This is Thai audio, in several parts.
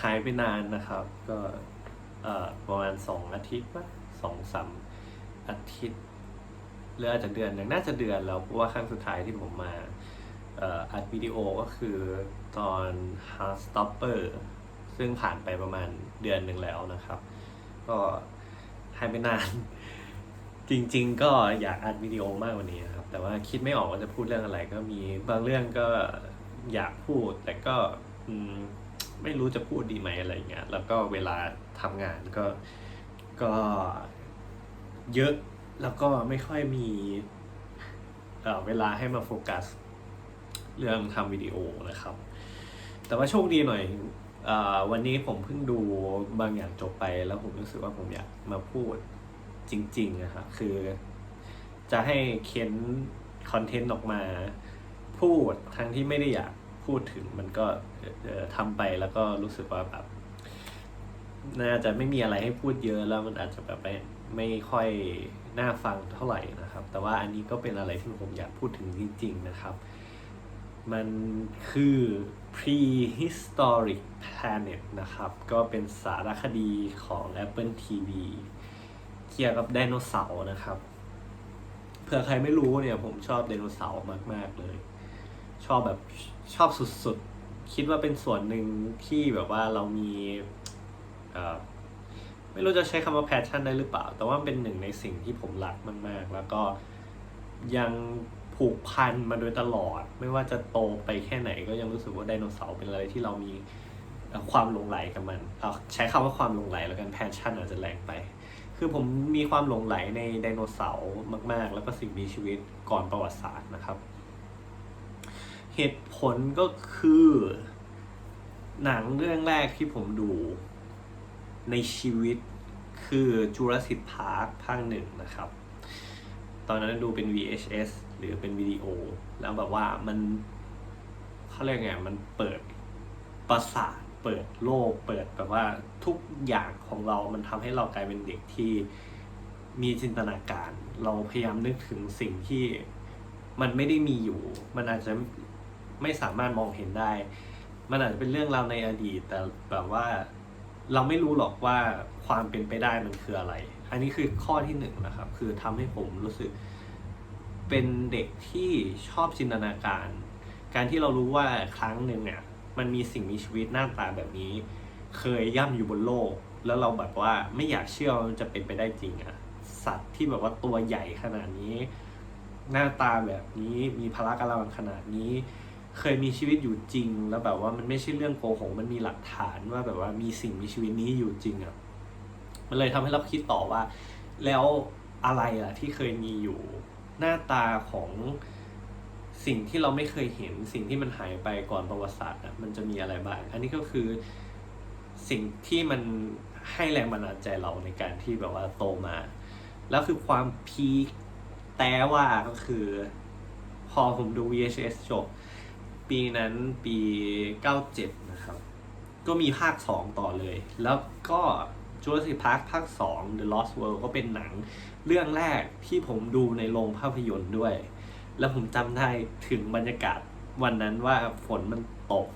หายไปนานนะครับ ก็ประมาณสองอาทิตย์ปะสองสามอาทิตย์หรืออาจจะเดือนหนึ่งน่าจะเดือนแล้วเพราะว่าครั้งสุดท้ายที่ผมมาอัดวิดีโอก็คือตอน Hard Stopper ซึ่งผ่านไปประมาณเดือนหนึ่งแล้วนะครับ ก็หายไปนาน จริง ๆ ก็อยากอัดวิดีโอมากกว่านี้นะครับ แต่ว่าคิดไม่ออกว่าจะพูดเรื่องอะไร ก็มีบางเรื่องก็อยากพูดแต่ก็อืม ไม่รู้จะพูดดีไหมอะไรเงี้ยแล้วก็เวลาทำงานก็ก็เยอะแล้วก็ไม่ค่อยมีเเวลาให้มาโฟกัส เรื่องทำวิดีโอนะครับ แต่ว่าโชคดีหน่อยอวันนี้ผมเพิ่งดูบางอย่างจบไป แล้วผมรู้สึกว่าผมอยากมาพูดจริงๆนะครับคือจะให้เค้นคอนเทนต์ออกมาพูดทั้งที่ไม่ได้อยาก พูดถึงมันก็เอ่อทำไปแล้วก็รู้สึกว่าแบบน่าจะไม่มีอะไรให้พูดเยอะแล้วมันอาจจะแบบไม่ไม่ค่อยน่าฟังเท่าไหร่นะครับ แต่ว่าอันนี้ก็เป็นอะไรที่ผมอยากพูดถึงจริง ๆนะครับ มันคือ prehistoric planet นะครับ ก็เป็นสารคดีของ Apple TV เกี่ยวกับไดโนเสาร์นะครับเผื่อใครไม่รู้เนี่ยผมชอบไดโนเสาร์มาก ๆ เลย ชอบแบบ ชอบสุดๆ คิดว่าเป็นส่วนหนึ่งที่แบบว่าเรามีไม่รู้จะใช้คำว่าแพชชั่นได้หรือเปล่า แต่ว่าเป็นหนึ่งในสิ่งที่ผมรักมากๆ แล้วก็ยังผูกพันมาโดยตลอด ไม่ว่าจะโตไปแค่ไหนก็ยังรู้สึกว่าไดโนเสาร์เป็นอะไรที่เรามีความหลงไหลกับมันเอาใช้คำว่าความหลงไหลแล้วกันแพชชั่นอาจจะแรงไป คือผมมีความหลงไหลในไดโนเสาร์มาก ๆ แล้วก็สิ่งมีชีวิตก่อนประวัติศาสตร์นะครับ เหตุผลก็คือ หนังเรื่องแรกที่ผมดูในชีวิตคือ Jurassic Park ภาคหนึ่งนะครับ ตอนนั้นดูเป็น VHS หรือเป็นวิดีโอ แล้วแบบว่ามันเขาเรียกไง มันเปิดประสาท เปิดโลก เปิดแบบว่าทุกอย่างของเรา มันทำให้เรากลายเป็นเด็กที่มีจินตนาการ เราพยายามนึกถึงสิ่งที่มันไม่ได้มีอยู่ มันอาจจะ ไม่สามารถมองเห็นได้ มันอาจจะเป็นเรื่องราวในอดีต แต่แบบว่าเราไม่รู้หรอกว่าความเป็นไปได้มันคืออะไร อันนี้คือข้อที่หนึ่งนะครับ คือทำให้ผมรู้สึกเป็นเด็กที่ชอบจินตนาการ การที่เรารู้ว่าครั้งหนึ่งเนี่ยมันมีสิ่งมีชีวิตหน้าตาแบบนี้ เคยย่ำอยู่บนโลก แล้วเราแบบว่าไม่อยากเชื่อว่ามันจะเป็นไปได้จริงอะสัตว์ที่แบบว่าตัวใหญ่ขนาดนี้ หน้าตาแบบนี้มีพละกำลังขนาดนี้ เคยมีชีวิตอยู่จริง แล้วแบบว่ามันไม่ใช่เรื่องโกหกมันมีหลักฐานว่าแบบว่ามีสิ่งมีชีวิตนี้อยู่จริงอะมันเลยทำให้เราคิดต่อว่า แล้วอะไรล่ะที่เคยมีอยู่หน้าตาของสิ่งที่เราไม่เคยเห็นสิ่งที่มันหายไปก่อนประวัติศาสตร์อะมันจะมีอะไรบ้าง อันนี้ก็คือสิ่งที่มันให้แรงบันดาลใจเราในการที่แบบว่าโตมา แล้วคือความพีคแต่ว่าก็คือ พอผมดู VHS จบ ปีนั้นปี 97 นะครับ ก็มีภาค 2 ต่อเลย แล้วก็ Jurassic Park ภาค 2 The Lost World ก็เป็นหนังเรื่องแรกที่ผมดูในโรงภาพยนตร์ด้วย แล้วผมจำได้ถึงบรรยากาศวันนั้นว่าฝนมันตก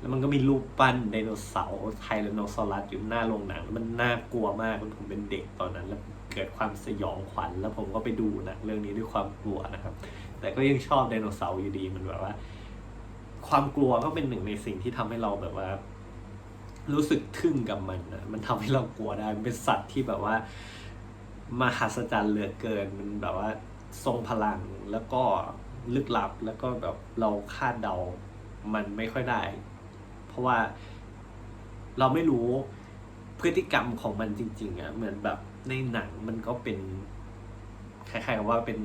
แล้วมันก็มีรูปปั้นไดโนเสาร์ไทแรนโนซอรัสอยู่หน้าโรงหนัง มันน่ากลัวมากผมเป็นเด็กตอนนั้น แล้วเกิดความสยองขวัญ แล้วผมก็ไปดูหนะเรื่องนี้ด้วยความกลัวนะครับ แต่ก็ยังชอบไดโนเสาร์อยู่ดีมันแบบว่า ความกลัวก็เป็นหนึ่งในสิ่งที่ทำให้เราแบบว่า รู้สึกทึ่งกับมันนะมันทำให้เรากลัวได้มันเป็นสัตว์ที่แบบว่ามหัศจรรย์เหลือเกินมันแบบว่าทรงพลังแล้วก็ลึกลับแล้วก็แบบเราคาดเดามันไม่ค่อยได้ เพราะว่าเราไม่รู้พฤติกรรมของมันจริง ๆอะ่ะเหมือนแบบในหนังมันก็เป็นคล้ายๆกับว่าเป็น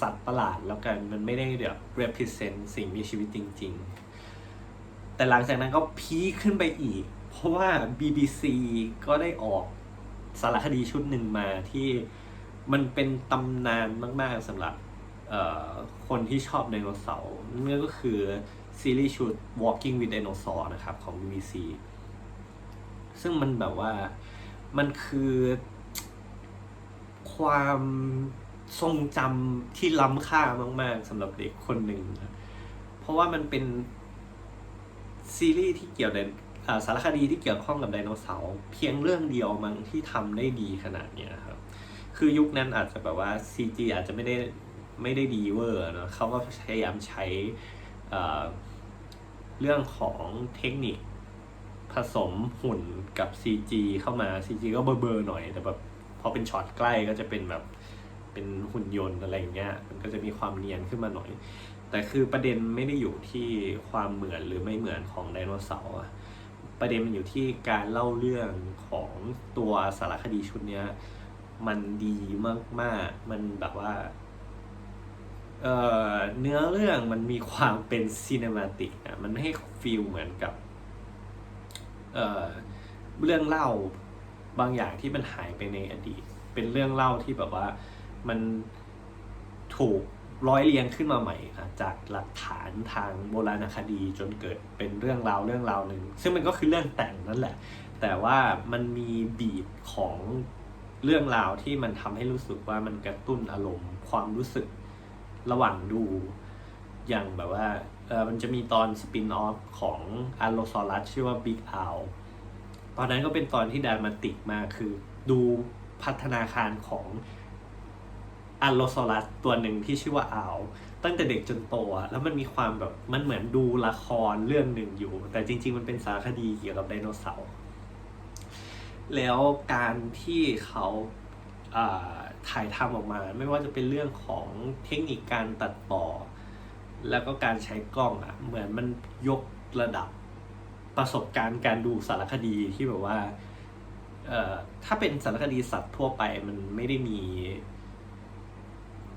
สัตว์ประหลาดแล้วกันมันไม่ได้แบบ represent สิ่งมีชีวิตจริง ๆ แต่หลังจากนั้นก็พีคขึ้นไปอีก เพราะว่า BBC ก็ได้ออกสารคดีชุดหนึ่งมาที่มันเป็นตำนานมาก ๆสำหรับคนที่ชอบไดโนเสาร์นั่นก็คือซีรีส์ชุด Walking with Dinosaur นะครับของ BBC ซึ่งมันแบบว่ามันคือความ ทรงจำที่ล้ำค่ามาก ๆสำหรับเด็กคนหนึ่งนะเพราะว่ามันเป็นซีรีส์ที่เกี่ยวในสารคดีที่เกี่ยวข้องกับไดโนเสาร์เพียงเรื่องเดียวมั้งที่ทำได้ดีขนาดเนี้ยครับ คือยุคนั้นอาจจะแบบว่า CG อาจจะไม่ได้ไม่ได้ดีเวอร์เนะเขาก็พยายามใช้เรื่องของเทคนิคผสมหุ่นกับ CG เข้ามา CG ก็เบอร์ๆหน่อย แต่แบบพอเป็นช็อตใกล้ก็จะเป็นแบบ เป็นหุ่นยนต์อะไรอย่างเงี้ยมันก็จะมีความเนียนขึ้นมาหน่อย แต่คือประเด็นไม่ได้อยู่ที่ความเหมือนหรือไม่เหมือนของไดโนเสาร์ประเด็นมันอยู่ที่การเล่าเรื่องของตัวสารคดีชุดเนี้ยมันดีมากๆ มันแบบว่าเอ่อเนื้อเรื่องมันมีความเป็นซีนมาติกอะมันให้ฟีลเหมือนกับเอ่อเรื่องเล่าบางอย่างที่มันหายไปในอดีต เป็นเรื่องเล่าที่แบบว่า มันถูกร้อยเรียงขึ้นมาใหม่จากหลักฐานทางโบราณคดีจนเกิดเป็นเรื่องราวเรื่องราวหนึ่งซึ่งมันก็คือเรื่องแต่งนั่นแหละ แต่ว่ามันมีบีทของเรื่องราวที่มันทำให้รู้สึกว่ามันกระตุ้นอารมณ์ ความรู้สึกระหว่างดูอย่างแบบว่าเออมันจะมีตอนสปินออฟของอัลโลซอรัสชื่อว่า Big Owl ตอนนั้นก็เป็นตอนที่ดรามาติกมากคือดูพัฒนาการของ อัลโลซอรัสตัวหนึ่งที่ชื่อว่าอาวตั้งแต่เด็กจนโตอะแล้วมันมีความแบบมันเหมือนดูละครเรื่องหนึ่งอยู่ แต่จริง ๆ มันเป็นสารคดีเกี่ยวกับไดโนเสาร์แล้วการที่เขาถ่ายทำออกมา ไม่ว่าจะเป็นเรื่องของเทคนิคการตัดต่อ แล้วก็การใช้กล้องอะเหมือนมันยกระดับประสบการณ์การดูสารคดีที่แบบว่าถ้าเป็นสารคดีสัตว์ทั่วไปมันไม่ได้มี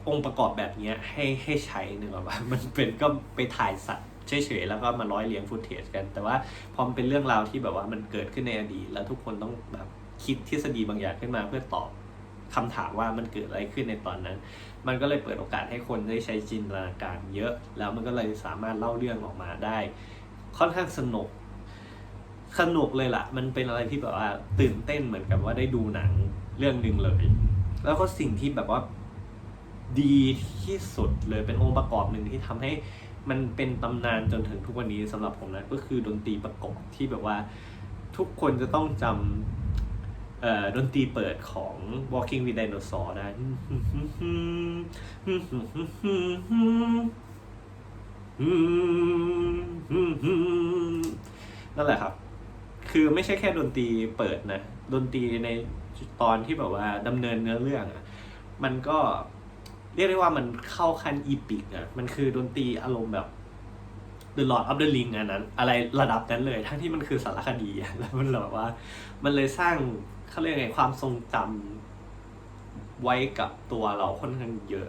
องค์ประกอบแบบเนี้ยให้ให้ใช้นึกออกปะมันเป็นก็ไปถ่ายสัตว์เฉยๆแล้วก็มาร้อยเรียงฟุตเทจกัน แต่ว่าพอมันเป็นเรื่องราวที่แบบว่ามันเกิดขึ้นในอดีต แล้วทุกคนต้องแบบคิดทฤษฎีบางอย่างขึ้นมาเพื่อตอบคำถามว่ามันเกิดอะไรขึ้นในตอนนั้น มันก็เลยเปิดโอกาสให้คนได้ใช้จินตนาการเยอะ แล้วมันก็เลยสามารถเล่าเรื่องออกมาได้ ค่อนข้างสนุก สนุกเลยล่ะ มันเป็นอะไรที่แบบว่าตื่นเต้นเหมือนกับว่าได้ดูหนังเรื่องหนึ่งเลย แล้วก็สิ่งที่แบบว่า ดีที่สุดเลยเป็นองค์ประกอบหนึ่งที่ทำให้มันเป็นตำนานจนถึงทุกวันนี้สำหรับผมนะก็คือดนตรีประกอบที่แบบว่าทุกคนจะต้องจำดนตรีเปิดของ Walking with Dinosaur ได้นั่นแหละครับ คือไม่ใช่แค่ดนตรีเปิดนะ ดนตรีในตอนที่แบบว่าดำเนินเนื้อเรื่องอะมันก็ เรียกได้ว่ามันเข้าขั้นอีปิกอะมันคือดนตรีอารมณ์แบบ The Lord of the Ring อันนั้น อะไรระดับนั้นเลย ทั้งที่มันคือสารคดีอะแล้วมันแบบว่า มันเลยสร้างเขาเรียกไงความทรงจำไว้กับตัวเราค่อนข้างเยอะ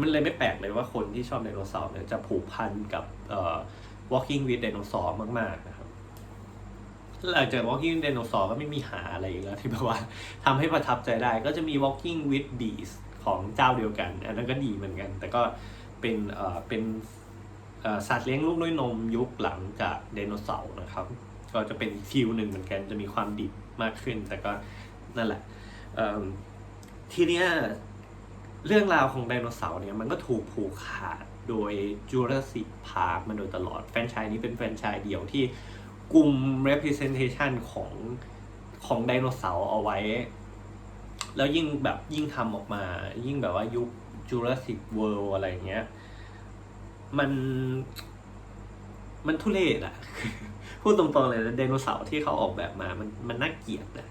มันเลยไม่แปลกเลยว่าคนที่ชอบไดโนเสาร์เนี่ยจะผูกพันกับเอ่อ Walking with Dinosaur มาก ๆ นะครับหลังจาก Walking with Dinosaur ก็ไม่มีหาอะไรอีกแล้วที่แบบว่าทำให้ประทับใจได้ก็จะมี Walking with Beast ของเจ้าเดียวกัน อันนั้นก็ดีเหมือนกัน แต่ก็เป็นเอ่อเป็นสัตว์เลี้ยงลูกด้วยนมยุคหลังจากไดโนเสาร์นะครับ ก็จะเป็นฟิลหนึ่งเหมือนกันจะมีความดิบมากขึ้น แต่ก็นั่นแหละทีเนี้ยเรื่องราวของไดโนเสาร์เนี่ยมันก็ถูกผูกขาดโดย Jurassic Park มาโดยตลอด แฟนชส์นี้เป็นแฟนชส์เดียวที่กลุ่ม representation ของของไดโนเสาร์เอาไว้ แล้วยิ่งแบบยิ่งทำออกมา ยิ่งแบบว่ายุค Jurassic World อะไรเงี้ย มัน มันทุเรศอะพูดตรงๆเลยนะไดโนเสาร์ที่เขาออกแบบมา มันมันน่าเกลียดนะ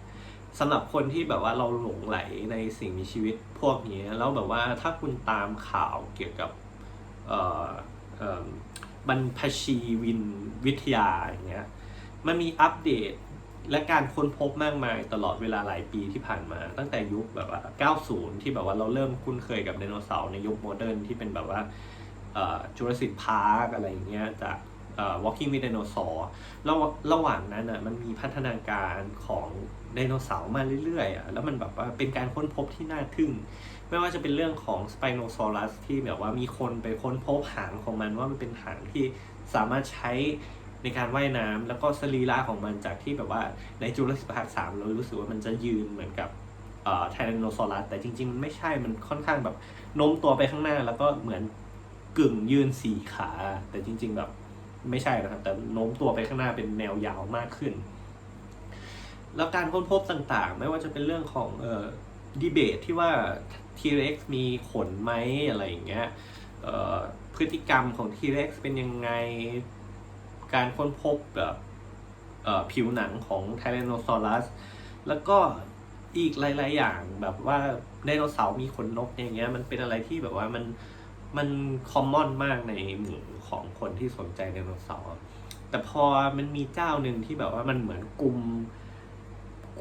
สำหรับคนที่แบบว่าเราหลงไหลในสิ่งมีชีวิตพวกนี้แล้วแบบว่าถ้าคุณตามข่าวเกี่ยวกับเอ่อเอ่อบรรพชีวินวิทยาอย่างเงี้ย มันมีอัปเดต และการค้นพบมากมายตลอดเวลาหลายปีที่ผ่านมา ตั้งแต่ยุคแบบว่า 90 ที่แบบว่าเราเริ่มคุ้นเคยกับไดโนเสาร์ในยุคโมเดิร์นที่เป็นแบบว่าจูราสสิกพาร์คอะไรอย่างเงี้ยจากเอ่อ Walking with Dinosaur แล้วระหว่างนั้นอะมันมีพัฒนาการของไดโนเสาร์มาเรื่อยๆอะแล้วมันแบบว่าเป็นการค้นพบที่น่าทึ่ง ไม่ว่าจะเป็นเรื่องของ Spinosaurus ที่แบบว่ามีคนไปค้นพบหางของมันว่ามันเป็นหางที่สามารถใช้ ในการว่ายน้ำแล้วก็สรีระของมันจากที่แบบว่าในจูราสสิกพาร์คสามเรารู้สึกว่ามันจะยืนเหมือนกับไทแรนโนซอรัสแต่จริงๆ มันไม่ใช่มันค่อนข้างแบบโน้มตัวไปข้างหน้า แล้วก็เหมือนกึ่งยืนสี่ขา แต่จริง ๆ แบบไม่ใช่นะครับ แต่โน้มตัวไปข้างหน้าเป็นแนวยาวมากขึ้น แล้วการค้นพบต่างๆ ไม่ว่าจะเป็นเรื่องของเอ่อดีเบตที่ว่า T-Rex มีขนไหมอะไรอย่างเงี้ยเอ่อพฤติกรรมของ T-Rex เป็นยังไง การค้นพบแบบผิวหนังของ Tyrannosaurus แล้วก็อีกหลาย ๆ อย่างแบบว่าไดโนเสาร์มีขนนกอย่างเงี้ยมันเป็นอะไรที่แบบว่ามันมันคอมมอนมากในหมู่ของคนที่สนใจไดโนเสาร์แต่พอมันมีเจ้าหนึ่งที่แบบว่ามันเหมือนกลุ่ม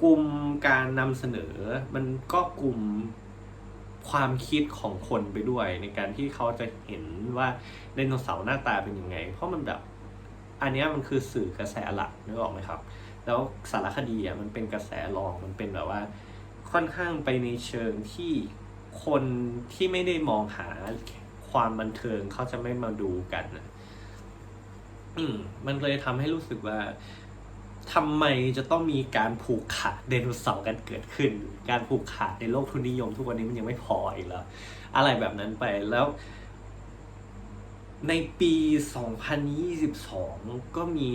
กลุ่มการนำเสนอ มันก็กลุ่มความคิดของคนไปด้วย ในการที่เขาจะเห็นว่าไดโนเสาร์หน้าตาเป็นยังไง เพราะมันแบบ อันนี้มันคือสื่อกระแสหลักนึกออกไหมครับ แล้วสารคดีอะมันเป็นกระแสรองมันเป็นแบบว่า ค่อนข้างไปในเชิงที่คนที่ไม่ได้มองหาความบันเทิงเขาจะไม่มาดูกันนะอืมมันเลยทำให้รู้สึกว่าทำไมจะต้องมีการผูกขาดไดโนเสาร์กันเกิดขึ้น การผูกขาดในโลกทุนนิยม ทุกวันนี้มันยังไม่พออีกแล้ว อะไรแบบนั้นไปแล้ว ในปี 2022 ก็มี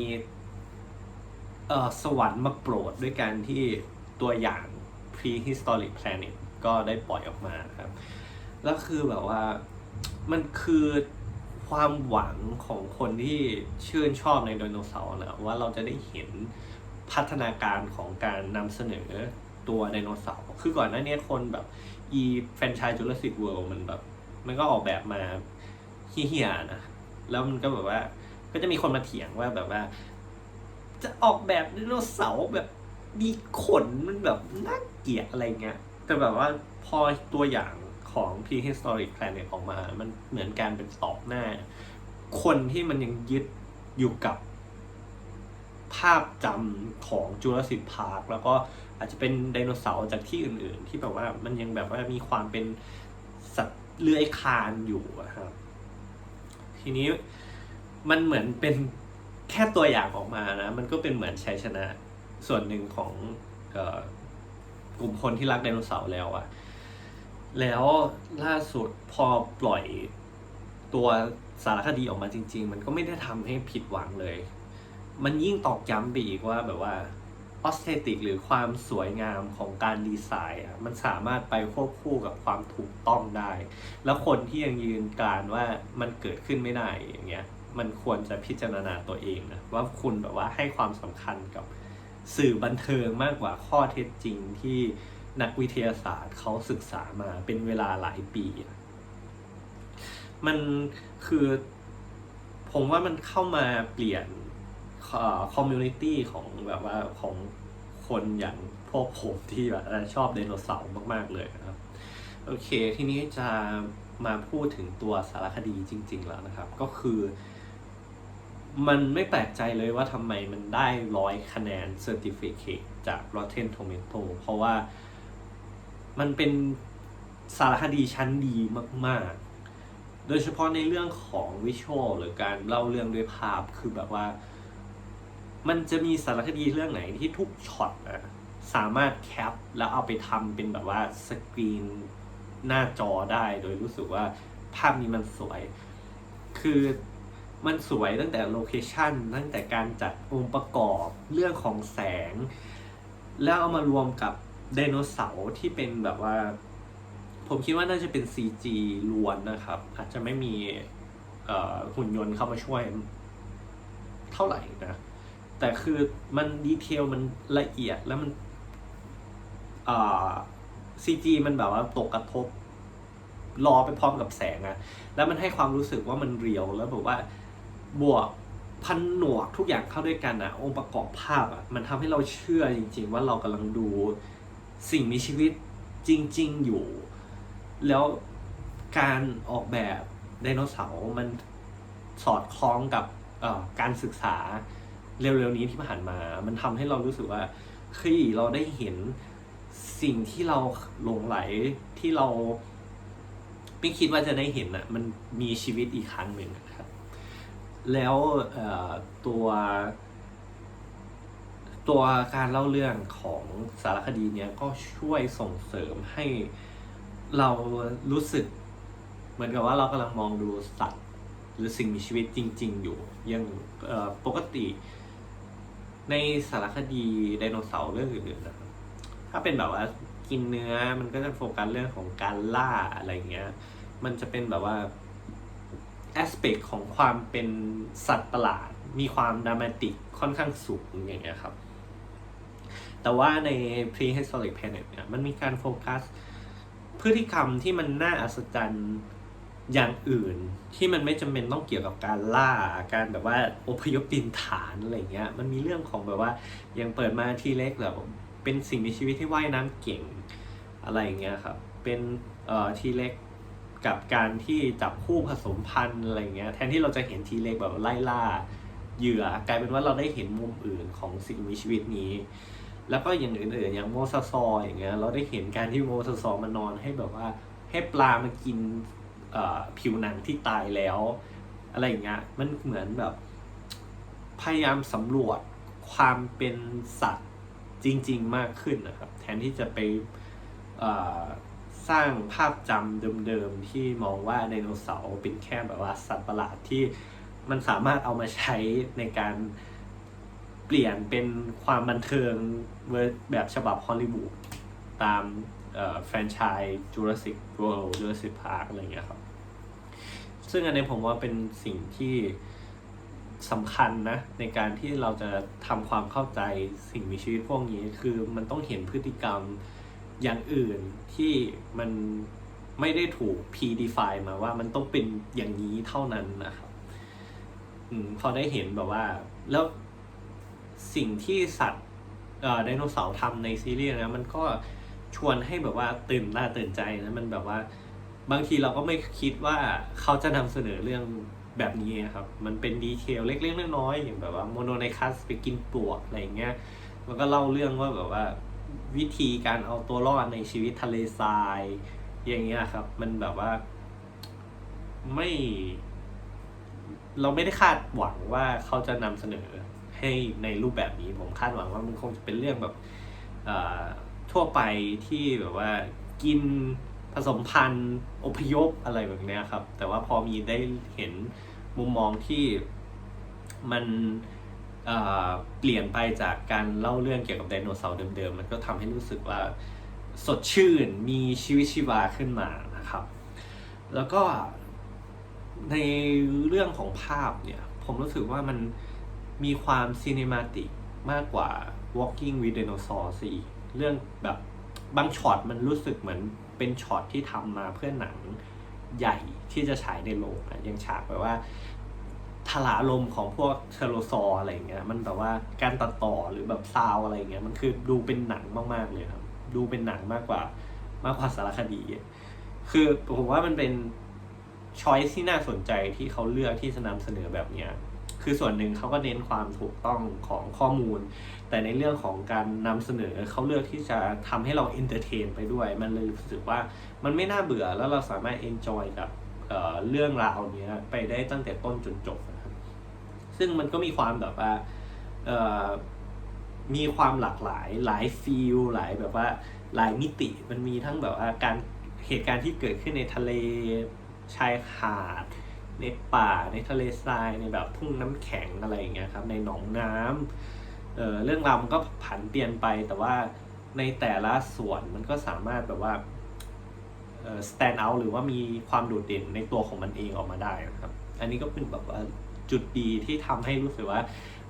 เอ่อสวรรค์มาโปรดด้วยการที่ตัวอย่าง prehistoric planet ก็ได้ปล่อยออกมาครับ แล้วคือแบบว่ามันคือความหวังของคนที่ชื่นชอบในไดโนเสาร์นะว่าเราจะได้เห็นพัฒนาการของการนำเสนอตัวไดโนเสาร์ คือก่อนหน้านี้คนแบบอีแฟนชส์ Jurassic World มันแบบ มันก็ออกแบบมา เฮียๆนะแล้วมันก็แบบว่า ก็จะมีคนมาเถียงว่าแบบว่า จะออกแบบไดโนเสาร์แบบมีขนมันแบบน่าเกลียดอะไรเงี้ยแต่แบบว่าพอตัวอย่างของ prehistoric planet ออกมา มันเหมือนการเป็นตอกหน้า คนที่มันยังยึดอยู่กับภาพจำของ Jurassic Park แล้วก็อาจจะเป็นไดโนเสาร์จากที่อื่นๆ ที่แบบว่ามันยังแบบว่ามีความเป็นสัตว์เลื้อยคลานอยู่ครับ ทีนี้มันเหมือนเป็นแค่ตัวอย่างออกมานะ มันก็เป็นเหมือนชัยชนะส่วนหนึ่งของออกลุ่มคนที่รักไดโนเสาร์แล้วอะแล้วล่าสุดพอปล่อยตัวสารคดีออกมาจริง ๆ มันก็ไม่ได้ทำให้ผิดหวังเลย มันยิ่งตอกย้ำไปอีกว่าแบบว่า ออสเตติกหรือความสวยงามของการดีไซน์อะมันสามารถไปควบคู่กับความถูกต้องได้ แล้วคนที่ยังยืนการว่ามันเกิดขึ้นไม่ได้อย่างเงี้ยมันควรจะพิจารณาตัวเองนะว่าคุณแบบว่าให้ความสำคัญกับสื่อบันเทิงมากกว่าข้อเท็จจริงที่นักวิทยาศาสตร์เขาศึกษามาเป็นเวลาหลายปี มันคือผมว่ามันเข้ามาเปลี่ยน คอมมูนิตี้ของแบบว่าของคนอย่างพวกผมที่แบบชอบไดโนเสาร์มากๆเลยนะครับ โอเค ทีนี้จะมาพูดถึงตัวสารคดีจริง ๆ แล้วนะครับ ก็คือ มันไม่แปลกใจเลยว่าทำไมมันได้ร้อยคะแนน Certificate จาก Rotten Tomato เพราะว่ามันเป็นสารคดีชั้นดีมาก ๆ โดยเฉพาะในเรื่องของวิชวลหรือการเล่าเรื่องด้วยภาพคือแบบว่า มันจะมีสารคดีเรื่องไหนที่ทุกช็อตนะสามารถแคปแล้วเอาไปทำเป็นแบบว่าสกรีนหน้าจอได้โดยรู้สึกว่าภาพนี้มันสวย คือมันสวยตั้งแต่โลเคชันตั้งแต่การจัดองค์ประกอบเรื่องของแสง แล้วเอามารวมกับไดโนเสาร์ที่เป็นแบบว่า ผมคิดว่าน่าจะเป็น CG ล้วนนะครับ อาจจะไม่มีหุ่นยนต์เข้ามาช่วยเท่าไหร่นะ แต่คือมันดีเทลมันละเอียดแล้วมันซีจีมันแบบว่าตกกระทบรอไปพร้อมกับแสงอะแล้วมันให้ความรู้สึกว่ามันเรียวแล้วแบบว่าบวกพันหนวกทุกอย่างเข้าด้วยกันอะองค์ประกอบภาพอะมันทำให้เราเชื่อจริง ๆ ว่าเรากำลังดูสิ่งมีชีวิตจริง ๆ อยู่ แล้วการออกแบบไดโนเสาร์มันสอดคล้องกับการศึกษา เร็วๆนี้ที่ผ่านมา มันทำให้เรารู้สึกว่าเฮ้ยเราได้เห็นสิ่งที่เราหลงไหลที่เรา ไม่คิดว่าจะได้เห็นอะมันมีชีวิตอีกครั้งหนึ่งครับ แล้วตัวตัวการเล่าเรื่องของสารคดีเนี้ยก็ช่วยส่งเสริมให้เรารู้สึก เหมือนกับว่าเรากำลังมองดูสัตว์ หรือสิ่งมีชีวิตจริง ๆ อยู่ยังปกติ ในสารคดีไดโนเสาร์เรื่องอื่นๆนะครับถ้าเป็นแบบว่ากินเนื้อมันก็จะโฟกัสเรื่องของการล่าอะไรเงี้ย มันจะเป็นแบบว่าแอสเปกของความเป็นสัตว์ประหลาด มีความดรามาติกค่อนข้างสูงอย่างเงี้ยครับ แต่ว่าใน Prehistoric Planet เนี่ยมันมีการโฟกัสพฤติกรรมที่มันน่าอัศจรรย์ อย่างอื่นที่มันไม่จำเป็นต้องเกี่ยวกับการล่าการแบบว่าอพยพดินฐานอะไรเงี้ยมันมีเรื่องของแบบว่ายังเปิดมาทีเล็กแบบเป็นสิ่งมีชีวิตที่ว่ายน้ำเก่งอะไรเงี้ยครับเป็นเอ่อทีเล็กกับการที่จับคู่ผสมพันธุ์อะไรเงี้ยแทนที่เราจะเห็นทีเล็กแบบไล่ล่าเหยื่อกลายเป็นว่าเราได้เห็นมุมอื่นของสิ่งมีชีวิตนี้ แล้วก็อย่างอื่นๆอย่างโมซาซออย่างเงี้ยเราได้เห็นการที่โมซาซอมานอนให้แบบว่าให้ปลามากิน ผิวหนังที่ตายแล้ว อะไรอย่างเงี้ยมันเหมือนแบบ พยายามสำรวจความเป็นสัตว์จริง ๆ มากขึ้นนะครับ แทนที่จะไปสร้างภาพจำเดิมๆ ที่มองว่าไดโนเสาร์เป็นแค่แบบว่าสัตว์ประหลาดที่มันสามารถเอามาใช้ในการเปลี่ยนเป็นความบันเทิงแบบฉบับฮอลลีวูดตามแฟรนไชส์ Jurassic World Jurassic Park อะไรเงี้ยครับ ซึ่งอันนี้ผมว่าเป็นสิ่งที่สำคัญนะในการที่เราจะทำความเข้าใจสิ่งมีชีวิตพวกนี้ คือมันต้องเห็นพฤติกรรมอย่างอื่นที่มันไม่ได้ถูก predefine มาว่ามันต้องเป็นอย่างนี้เท่านั้นนะครับอพอได้เห็นแบบว่า แล้วสิ่งที่สัตว์ไดโนเสาร์ทำในซีรีส์นะมันก็ชวนให้แบบว่าตื่นตาตื่นใจนะมันแบบว่า บางทีเราก็ไม่คิดว่าเขาจะนำเสนอเรื่องแบบนี้ครับ มันเป็นดีเทลเล็กๆน้อยๆอย่างแบบว่าโมโนไนคัสไปกินปลวกอะไรอย่างเงี้ย มันก็เล่าเรื่องว่าแบบว่าวิธีการเอาตัวรอดในชีวิตทะเลทรายอย่างเงี้ยครับ มันแบบว่า ไม่ เราไม่ได้คาดหวังว่าเขาจะนำเสนอให้ในรูปแบบนี้ผมคาดหวังว่ามันคงจะเป็นเรื่องแบบอ่อทั่วไปที่แบบว่ากิน ผสมพันธุ์อพยพอะไรแบบนี้ครับ แต่ว่าพอมีได้เห็นมุมมองที่มันเเปลี่ยนไปจากการเล่าเรื่องเกี่ยวกับไดโนเสาร์เดิมๆ มันก็ทำให้รู้สึกว่าสดชื่นมีชีวิตชีวาขึ้นมานะครับ แล้วก็ในเรื่องของภาพเนี่ย ผมรู้สึกว่ามันมีความซีเนมาติกมากกว่า Walking with Dinosaurs อีเรื่องแบบบางช็อตมันรู้สึกเหมือน เป็นช็อตที่ทำมาเพื่อหนังใหญ่ที่จะฉายในโรงอะย่างฉากแบบว่าทลาลมของพวกเทโลซออะไรเงี้ยมันแบบว่าการตัดต่อหรือแบบซาวอะไรเงี้ยมันคือดูเป็นหนังมากๆเลยครับ ดูเป็นหนังมากกว่ามากกว่าสารคดี คือผมว่ามันเป็นช้อยที่น่าสนใจที่เขาเลือกที่จะนำเสนอแบบเนี้ย คือส่วนหนึ่งเขาก็เน้นความถูกต้องของข้อมูล แต่ในเรื่องของการนำเสนอเขาเลือกที่จะทำให้เราเอนเตอร์เทนไปด้วย มันเลยรู้สึกว่ามันไม่น่าเบื่อแล้วเราสามารถเอนจอยกับเเรื่องราวเนี้ยไปได้ตั้งแต่ต้นจนจบนะครับ ซึ่งมันก็มีความแบบว่ามีความหลากหลายหลายฟีลหลายแบบว่าหลายมิติ มันมีทั้งแบบว่าการเหตุการณ์ที่เกิดขึ้นในทะเลชายหาด ในป่าในทะเลทรายในแบบทุ่งน้ำแข็งอะไรอย่างเงี้ยครับในหนองน้ำเอ่อเรื่องราวมันก็ผันเปลี่ยนไปแต่ว่าในแต่ละส่วนมันก็สามารถแบบว่าเอ่อ stand out หรือว่ามีความโดดเด่นในตัวของมันเองออกมาได้นะครับ อันนี้ก็เป็นแบบว่าจุดดีที่ทำให้รู้สึกว่า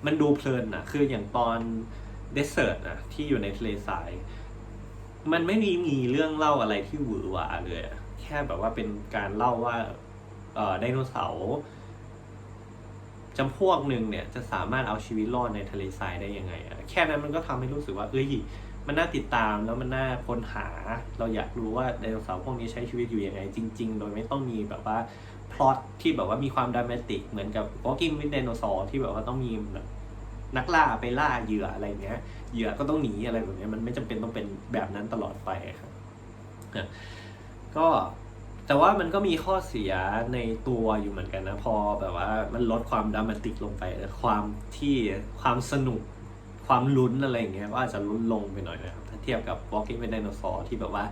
มันดูเพลินนะคืออย่างตอนเดสเซอร์ตนะที่อยู่ในทะเลทราย มันไม่มีมีเรื่องเล่าอะไรที่หวือหวาเลย แค่แบบว่าเป็นการเล่าว่า ไดโนเสาร์จำพวกหนึ่งเนี่ยจะสามารถเอาชีวิตรอดในทะเลทรายได้ยังไง แค่นั้นมันก็ทำให้รู้สึกว่า เอ้ย มันน่าติดตามแล้วมันน่าค้นหา เราอยากรู้ว่าไดโนเสาร์พวกนี้ใช้ชีวิตอยู่ยังไง จริง ๆ โดยไม่ต้องมีแบบว่าพล็อตที่แบบว่ามีความดรามาติกเหมือนกับ Walking with Dinosaur ที่แบบว่าต้องมีแบบนักล่าไปล่าเหยื่ออะไรเงี้ย เหยื่อก็ต้องหนีอะไรแบบเนี้ยมันไม่จำเป็นต้องเป็นแบบนั้นตลอดไปครับก็ แต่ว่ามันก็มีข้อเสียในตัวอยู่เหมือนกันนะ พอแบบว่ามันลดความดรามาติกลงไป ความที่ความสนุกความลุ้นอะไรอย่างเงี้ยก็อาจจะลุ้นลงไปหน่อยนะครับถ้าเทียบกับ Walking with Dinosaur ที่แบบว่า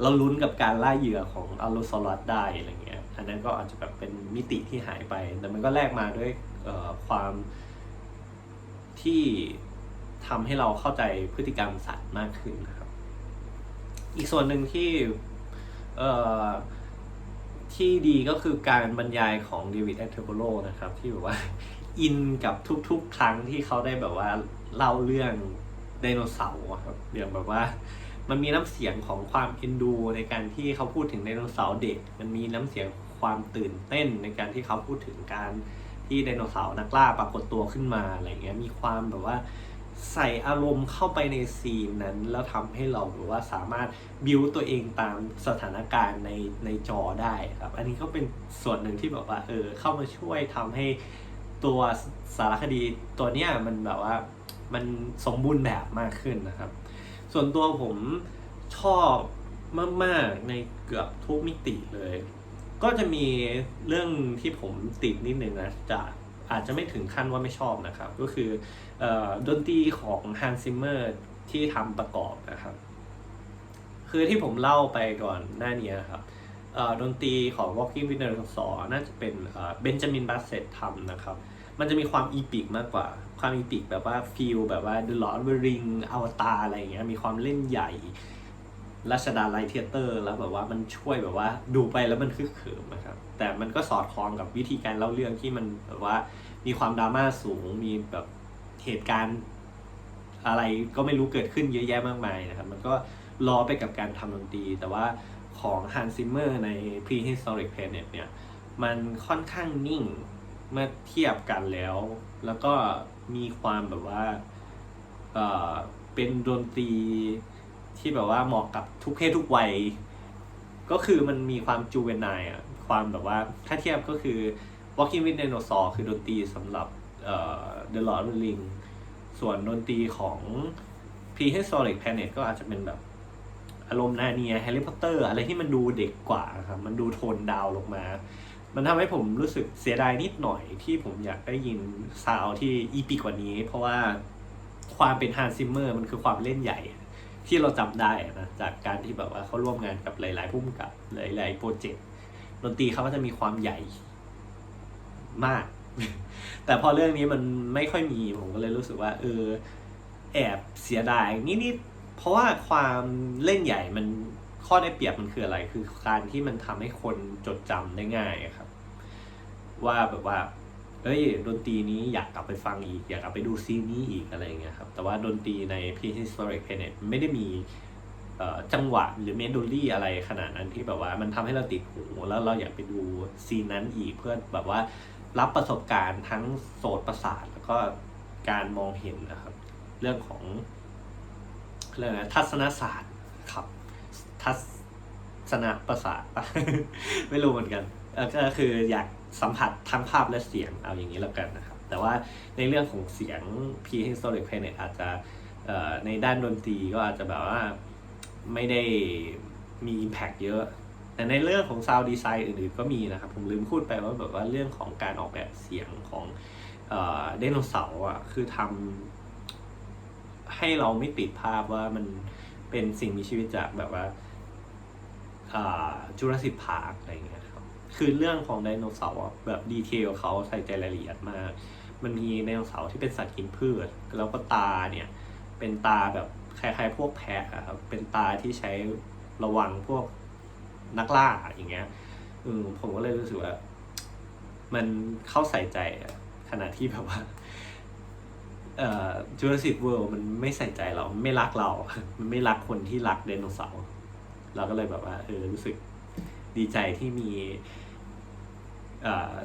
เราลุ้นกับการล่าเหยื่อของอัลโลซอรัสได้อะไรเงี้ยอันนั้นก็อาจจะแบบเป็นมิติที่หายไป แต่มันก็แลกมาด้วยความที่ทำให้เราเข้าใจพฤติกรรมสัตว์มากขึ้นนะครับ อีกส่วนหนึ่งที่ เอ่อ ที่ดีก็คือการบรรยายของเดวิดแอนเทอร์โบโลนะครับ ที่แบบว่าอินกับทุกๆ ครั้งที่เขาได้แบบว่าเล่าเรื่องไดโนเสาร์ครับอย่างแบบว่า มันมีน้ำเสียงของความเอ็นดู ในการที่เขาพูดถึงไดโนเสาร์เด็ก มันมีน้ำเสียงความตื่นเต้นในการที่เขาพูดถึงการที่ไดโนเสาร์นักล่าปรากฏตัวขึ้นมาอะไรเงี้ยมีความแบบว่า ใส่อารมณ์เข้าไปในซีนนั้น แล้วทำให้เราแบบว่าสามารถบิวตัวเองตามสถานการณ์ในในจอได้ครับ อันนี้ก็เป็นส่วนหนึ่งที่แบบว่าเออเข้ามาช่วยทำให้ตัวสารคดีตัวเนี้ยมันแบบว่ามันสมบูรณ์แบบมากขึ้นนะครับ ส่วนตัวผมชอบมาก ๆ ในเกือบทุกมิติเลย ก็จะมีเรื่องที่ผมติดนิดนึงนะจะอาจจะไม่ถึงขั้นว่าไม่ชอบนะครับ ก็คือ ดนตรีของฮันซิมเมอร์ที่ทำประกอบนะครับ คือที่ผมเล่าไปก่อนหน้านี้นะครับดนตรีของ Walking with Dinosaur น่าจะเป็นเบนจามินบัสเซตทำนะครับ มันจะมีความอีปิกมากกว่า ความอีปิกแบบว่าฟีลแบบว่า The Lord of the Ring อวตารอะไรอย่างเงี้ยมีความเล่นใหญ่รัชดาไลท์เทเตอร์ แล้วแบบว่ามันช่วยแบบว่าดูไปแล้วมันคึกเขิมนะครับ แต่มันก็สอดคล้องกับวิธีการเล่าเรื่องที่มันแบบว่ามีความดราม่าสูงมีแบบ เหตุการณ์อะไรก็ไม่รู้เกิดขึ้นเยอะแยะมากมายนะครับ มันก็ล้อไปกับการทำดนตรี แต่ว่าของฮันซิมเมอร์ใน Prehistoric Planet เนี่ยมันค่อนข้างนิ่งเมื่อเทียบกันแล้ว แล้วก็มีความแบบว่าเออเป็นดนตรีที่แบบว่าเหมาะกับทุกเพศทุกวัย ก็คือมันมีความจูเวนไนอะความแบบว่าถ้าเทียบก็คือ Walking with Dinosaur คือดนตรีสำหรับ The Lord of the Ring ส่วนดนตรีของ Prehistoric Planet ก็อาจจะเป็นแบบอารมณ์นาเนียแฮร์รี่พอตเตอร์อะไรที่มันดูเด็กกว่าครับมันดูโทนดาวลงมา มันทำให้ผมรู้สึกเสียดายนิดหน่อยที่ผมอยากได้ยินซาวที่อีปีกว่านี้ เพราะว่าความเป็นฮันซิมเมอร์มันคือความเล่นใหญ่ที่เราจำได้นะจากการที่แบบว่าเขาร่วมงานกับหลายๆผู้กำกับหลายๆโปรเจกต์ดนตรีเขาก็จะมีความใหญ่มาก แต่พอเรื่องนี้มันไม่ค่อยมีผมก็เลยรู้สึกว่า เออ แอบเสียดายนิดๆเพราะว่าความเล่นใหญ่มันข้อได้เปรียบมันคืออะไร คือการที่มันทำให้คนจดจำได้ง่ายครับ ว่าแบบว่าเอ้ยดนตรีนี้อยากกลับไปฟังอีก อยากกลับไปดูซีนนี้อีกอะไรเงี้ยครับ แต่ว่าดนตรีใน Prehistoric Planet ไม่ได้มีจังหวะหรือเมโลดี้อะไรขนาดนั้นที่แบบว่ามันทำให้เราติดหูแล้วเราอยากไปดูซีนนั้นอีกเพื่อแบบว่า รับประสบการณ์ทั้งโสตประสาท แล้วก็การมองเห็นนะครับ เรื่องของเรื่องนะทัศนศาสตร์ครับ ทัศนประสาท ไม่รู้เหมือนกันก็คืออยากสัมผัสทั้งภาพและเสียงเอาอย่างนี้แล้วกันนะครับ แต่ว่าในเรื่องของเสียง P Historic Planet อาจจะในด้านดนตรีก็อาจจะแบบว่าไม่ได้มี Impact เยอะ แต่ในเรื่องของ Sound Design อื่นๆก็มีนะครับ ผมลืมพูดไปว่าแบบว่าเรื่องของการออกแบบเสียงของเอ่อไดโนเสาร์อะคือทำให้เราไม่ติดภาพว่ามันเป็นสิ่งมีชีวิตจากแบบว่าจูราสสิ c พาร์คอะไรเงี้ยครับคือเรื่องของไดโนเสาร์แบบดีเทลเขาใส่ใจรายละเอียดมาก มันมีไดโนเสาร์ที่เป็นสัตว์กินพืช แล้วก็ตาเนี่ย เป็นตาแบบคล้ายๆ พวกแพะครับเป็นตาที่ใช้ระวังพวก นักล่าอย่างเงี้ยอืมผมก็เลยรู้สึกว่า มันเข้าใส่ใจขณะที่แบบว่าเอ่อจูราสสิ c เวิลด์มันไม่ใส่ใจเราไม่รักเรา มันไม่รักคนที่รักไดโนเสาร์เราก็เลยแบบว่าเออรู้สึกดีใจที่มี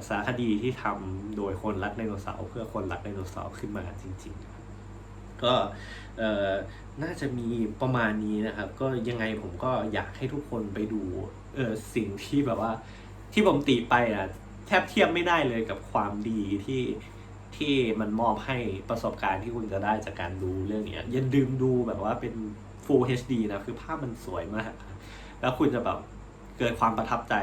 สารคดีที่ทำโดยคนรักไดโนเสาร์เพื่อคนรักไดโนเสาร์ขึ้นมาจริงๆครับ ก็เอ่อน่าจะมีประมาณนี้นะครับ ก็ยังไงผมก็อยากให้ทุกคนไปดูเออสิ่งที่แบบว่า ที่ผมตีไปอะแทบเทียบไม่ได้เลยกับความดีที่ที่มันมอบให้ประสบการณ์ที่คุณจะได้จากการดูเรื่องเนี้ยอย่าลืมดูแบบว่าเป็น Full HD นะ คือภาพมันสวยมาก แล้วคุณจะแบบเกิดความประทับใจ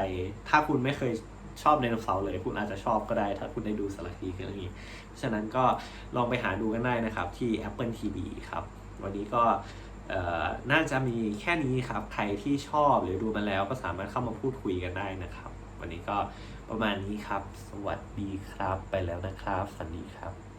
ถ้าคุณไม่เคย ชอบไดโนเสาร์เลย คุณอาจจะชอบก็ได้ ถ้าคุณได้ดูสารคดีเรื่องนี้ เพราะฉะนั้นก็ลองไปหาดูกันได้นะครับที่ Apple TV ครับ วันนี้ก็น่าจะมีแค่นี้ครับ ใครที่ชอบหรือดูมาแล้วก็สามารถเข้ามาพูดคุยกันได้นะครับ วันนี้ก็ประมาณนี้ครับ สวัสดีครับ ไปแล้วนะครับสวัสดีครับ